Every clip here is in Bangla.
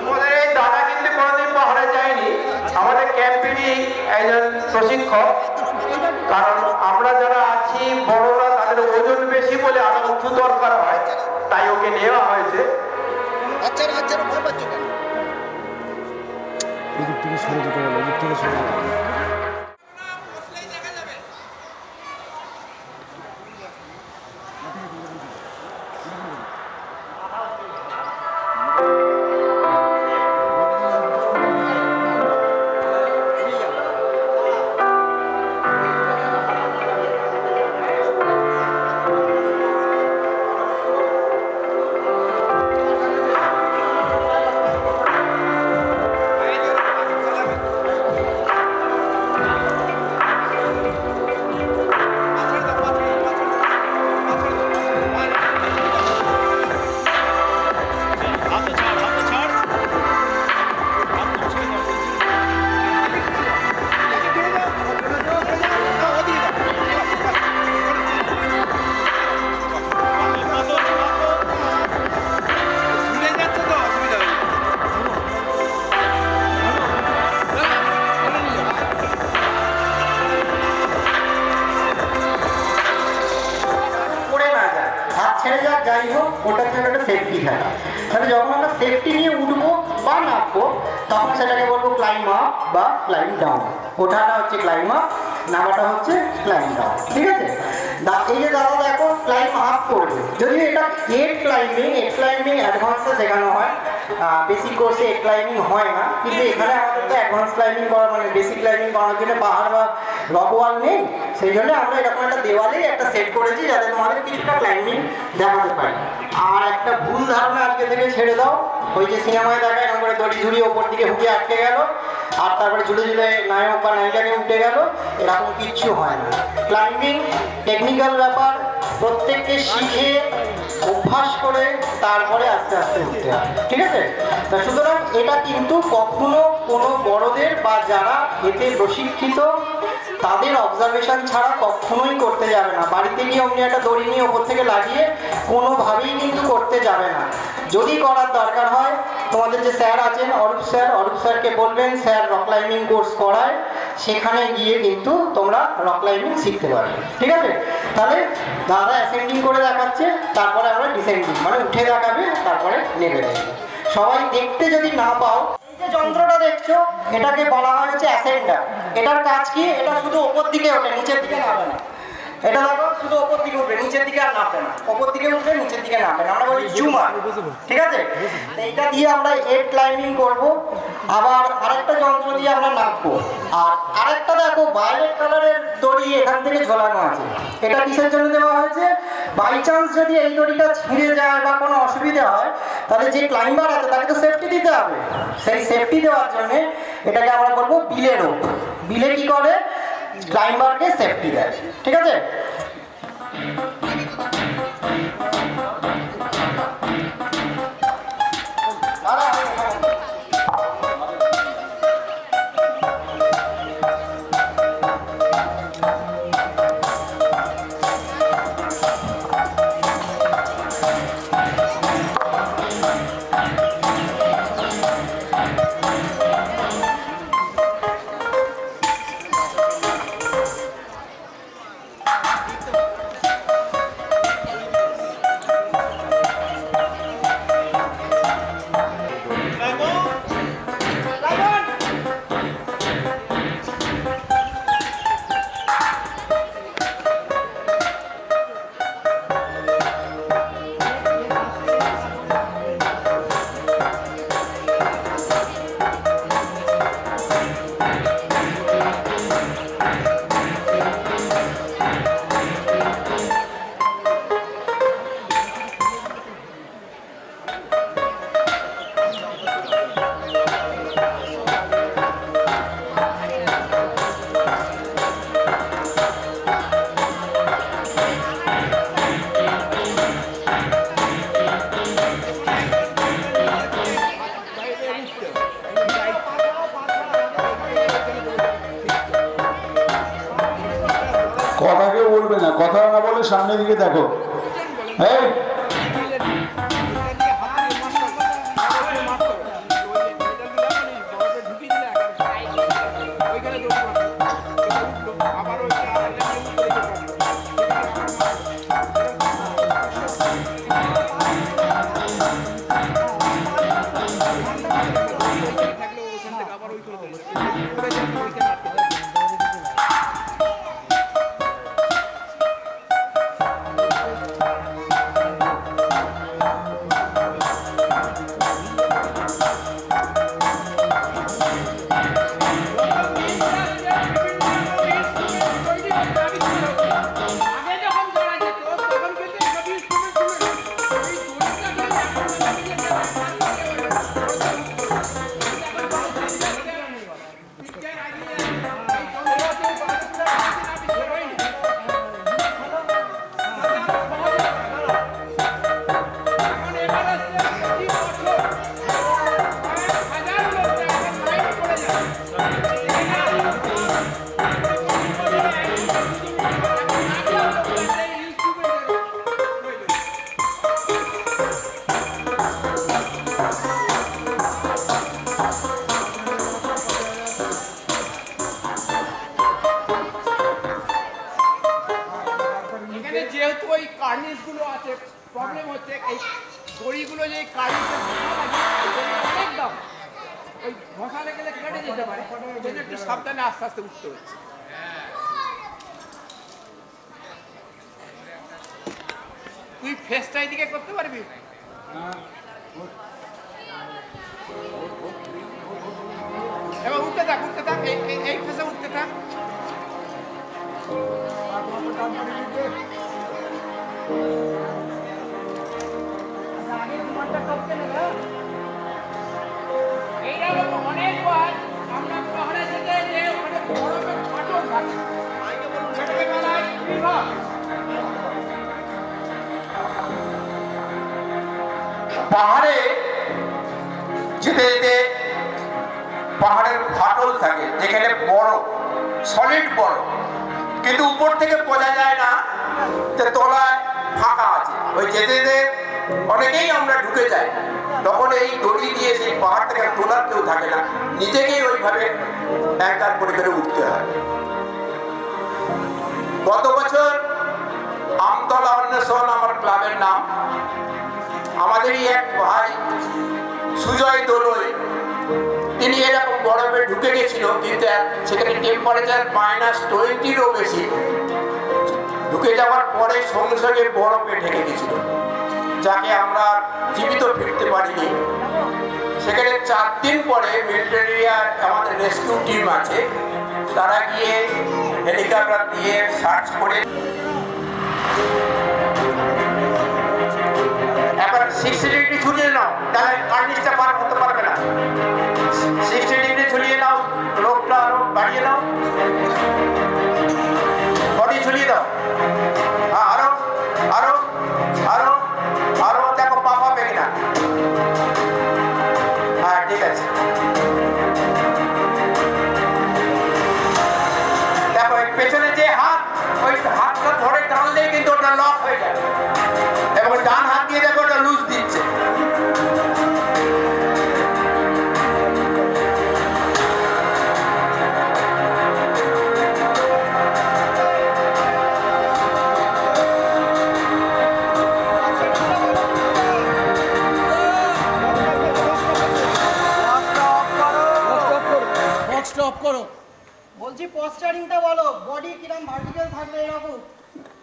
আমাদের এই দাদা কিন্তু কোনোদিন পাহাড়ে যায়নি আমাদের ক্যাম্পেরই একজন প্রশিক্ষক কারণ আমরা যারা আছি বড়রা তাদের ওজন বেশি বলে আরও উঁচু দরকার হয় তাই ওকে নেওয়া হয়েছে এদিক থেকে সরে যেতে বলো, এদিক থেকে সরে যেতে যাই হোক ওটার জন্য একটা সেফটি থাকে তাহলে যখন আমরা সেফটি নিয়ে উঠবো বা নামবো, তখন সেটাকে বলব ক্লাইম আপ বা ক্লাইম ডাউন ওঠাটা হচ্ছে ক্লাইম আপ নামাটা হচ্ছে ক্লাইম ডাউন ঠিক আছে? এই যে দাদা দেখো ক্লাইম আপ করবে। যদি এটা এর ক্লাইম্বিং এর ক্লাইম্বিং অ্যাডভান্সে শেখানো হয় বেসিক কোর্সে ক্লাইম্বিং হয় না। কিন্তু এখানে আমাদের তো অ্যাডভান্স ক্লাইম্বিং করা মানে বেসিক ক্লাইম্বিং করার জন্য পাহাড় বা রক ওয়াল নেই। সেই জন্য আমরা এরকম একটা দেওয়ালেই একটা সেট করেছি যাতে তোমাদের কিছুটা ক্লাইম্বিং দেখাতে পারি। আর একটা ভুল ধারণা আজকে থেকে ছেড়ে দাও। ওই যে সিনেমায় দেখা এরকম করে দড়ি ঝুড়ি ওপর দিকে হুকে আটকে গেল, আর তারপরে ঝুলে ঝুলে নায়ক বা নায়িকাকে উঠে গেল। এরকম কিচ্ছু হয় না। ক্লাইম্বিং টেকনিক্যাল ব্যাপার, প্রত্যেককে শিখে অভ্যাস করে তারপরে আস্তে আস্তে উঠতে হয়। ঠিক আছে? তা সুতরাং এটা কিন্তু কখনো কোনো বড়দের বা যারা এতে প্রশিক্ষিত তাদের অবজারভেশন ছাড়া কখনোই করতে যাবে না। বাড়িতে গিয়ে অমনি একটা দড়ি নিয়ে ওপর থেকে লাগিয়ে কোনোভাবেই কিন্তু করতে যাবে না। যদি করার দরকার হয়, তোমাদের যে স্যার আছেন, অরূপ স্যার, অরূপ স্যারকে বলবেন, স্যার রক ক্লাইম্বিং কোর্স করায়। সেখানে গিয়ে কিন্তু তোমরা রক ক্লাইম্বিং শিখতে পারবে। ঠিক আছে? তাহলে দাদা অ্যাসেন্ডিং করে দেখাচ্ছে, তারপরে আমরা ডিসেন্ডিং মানে উঠে দেখাবে, তারপরে নেমে দেবে সবাই দেখতে যদি না পাও যে যন্ত্রটা দেখছ, এটাকে বলা হয়েছে অ্যাসেন্ডার। এটার কাজ কি? এটা শুধু ওপর দিকে ওঠে, নিচের দিকে নামে না। এটা দেখো শুধু ওপর দিকে উঠবে নিচের দিকে আর নামবে না। ওপর দিকে উঠবে নিচের দিকে নামবে না আমরা বলি জুমার ঠিক আছে? এইটা দিয়ে আমরা এড ক্লাইম্বিং করব। আবার আরেকটা যন্ত্র দিয়ে আমরা নামবো। আর আরেকটা দেখো ভায়োলেট কালারের দড়ি এখান থেকে ঝোলানো আছে। এটা কিসের জন্য দেওয়া হয়েছে? বাই চান্স যদি এই দড়িটা ছিঁড়ে যায় বা কোনো অসুবিধা হয় তাহলে যে ক্লাইম্বার আছে তাকে তো সেফটি দিতে হবে। সেই সেফটি দেওয়ার জন্য এটাকে আমরা বলব বিলে রোপ বিলে কি করে? ক্লাইম্বারকে সেফটি দেয় ঠিক আছে? কথা কেউ বলবে না কথা না বলে সামনের দিকে দেখো। এই কেটে পারে। ওই একটু সাবধানে আস্তে আস্তে উঠতে হচ্ছে। তুই ফেসটা এদিকে করতে পারবি? এবার উঠতে থাক উঠতে থাক এই- ফেসে উঠতে থাক। এইরকম পাহাড়ে যেতে যেতে পাহাড়ের ফাটল থাকে, যেখানে বরফ সলিড বরফ। কিন্তু উপর থেকে বোঝা যায় না যে তলায় ফাঁকা আছে। ওই যেতে যেতে অনেকেই আমরা ঢুকে যাই। তখন এই দড়ি দিয়ে সেই পাহাড় থেকে তোলার কেউ থাকে না। নিজেকেই ওইভাবে অ্যাঙ্কার করে করে উঠতে হয়। গত বছর আমতলা অন্বেষণ আমার ক্লাবের নাম। আমাদেরই এক ভাই সুজয় দোলই, তিনি এরকম বরফে ঢুকে গেছিল, কিন্তু সেখানে টেম্পারেচার মাইনাস টোয়েন্টিরও বেশি। ঢুকে যাওয়ার পরে সঙ্গে সঙ্গে বরফে ঢেকে গেছিল। যাকে আমরা জীবিত ফিরতে পারিনি। সেখানে চার দিন পরে মিলিটারিয়ার আমাদের রেস্কিউ টিম আছে। তারা গিয়ে হেলিকপ্টার দিয়ে সার্চ করে নাও পারবে না। নাও বাড়িয়ে নাও। বডি ঝুলিয়ে দাও।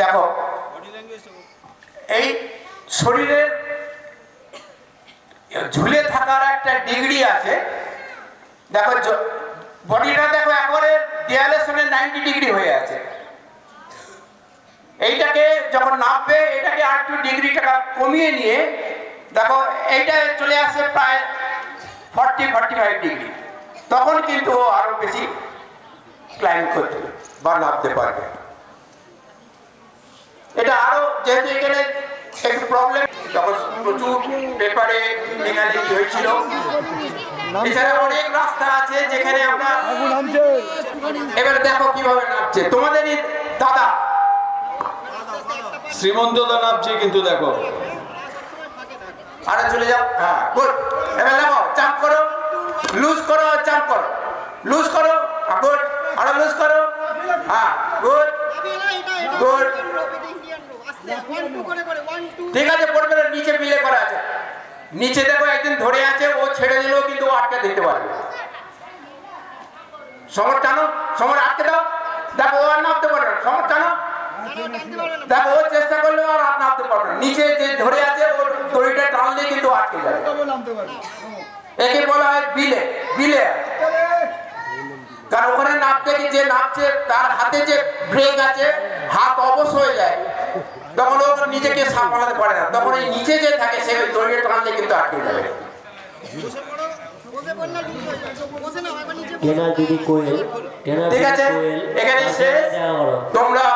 দেখো এই শরীরের ঝুলে থাকার একটা ডিগ্রি আছে। দেখো বডিটা দেখো একবারে দেয়ালের সঙ্গে নাইনটি ডিগ্রি হয়ে আছে। এইটাকে যখন নামবে এটাকে আর একটু ডিগ্রিটা কমিয়ে নিয়ে দেখো এইটা চলে আসছে প্রায় ফর্টি ফর্টি ফাইভ ডিগ্রি তখন কিন্তু আরও বেশি ক্লাইম করতে বা নামতে পারবে। এটা আরও যেহেতু এখানে একটু প্রবলেম তখন প্রচুর পেপারে লেখালেখি হয়েছিল। এছাড়া অনেক রাস্তা আছে যেখানে আমরা এবার দেখো কীভাবে নামছে। তোমাদেরই দাদা। শ্রীমন্ত দা নামছে কিন্তু দেখো। আরে চলে যাও। হ্যাঁ গুড। এবার দেখো চাপ করো। লুজ করো চাপ করো। লুজ করো। গুড। আরও লুজ করো। হ্যাঁ গুড। ঠিক আছে পড়বে নিচে বিলে করা আছে। নিচে দেখো একদিন ধরে আছে ও ছেড়ে দিলেও কিন্তু আটকে দিতে পারবে। সমর টানো সমর আটকে দাও। দেখো ও আর নামতে পারবে না। সমর টানো। দেখো ও চেষ্টা করলে আর হাত নামতে পারবে না। নিচে যে ধরে আছে ওর দড়িটা টানলে কিন্তু আটকে যাবে। একে বলা হয় বিলে। বিলে। গিয়ে যে নাচছে তার হাতে যে ব্রেক আছে হাত অবশ হয়ে যায়। তখন ও নিজেকে সামলাতে পারে না। তখন এই নিচে যে থাকে সে ওই দড়িটা টানলে কিন্তু আটকে যাবে। ঠিক আছে এখানে শেষ। তোমরা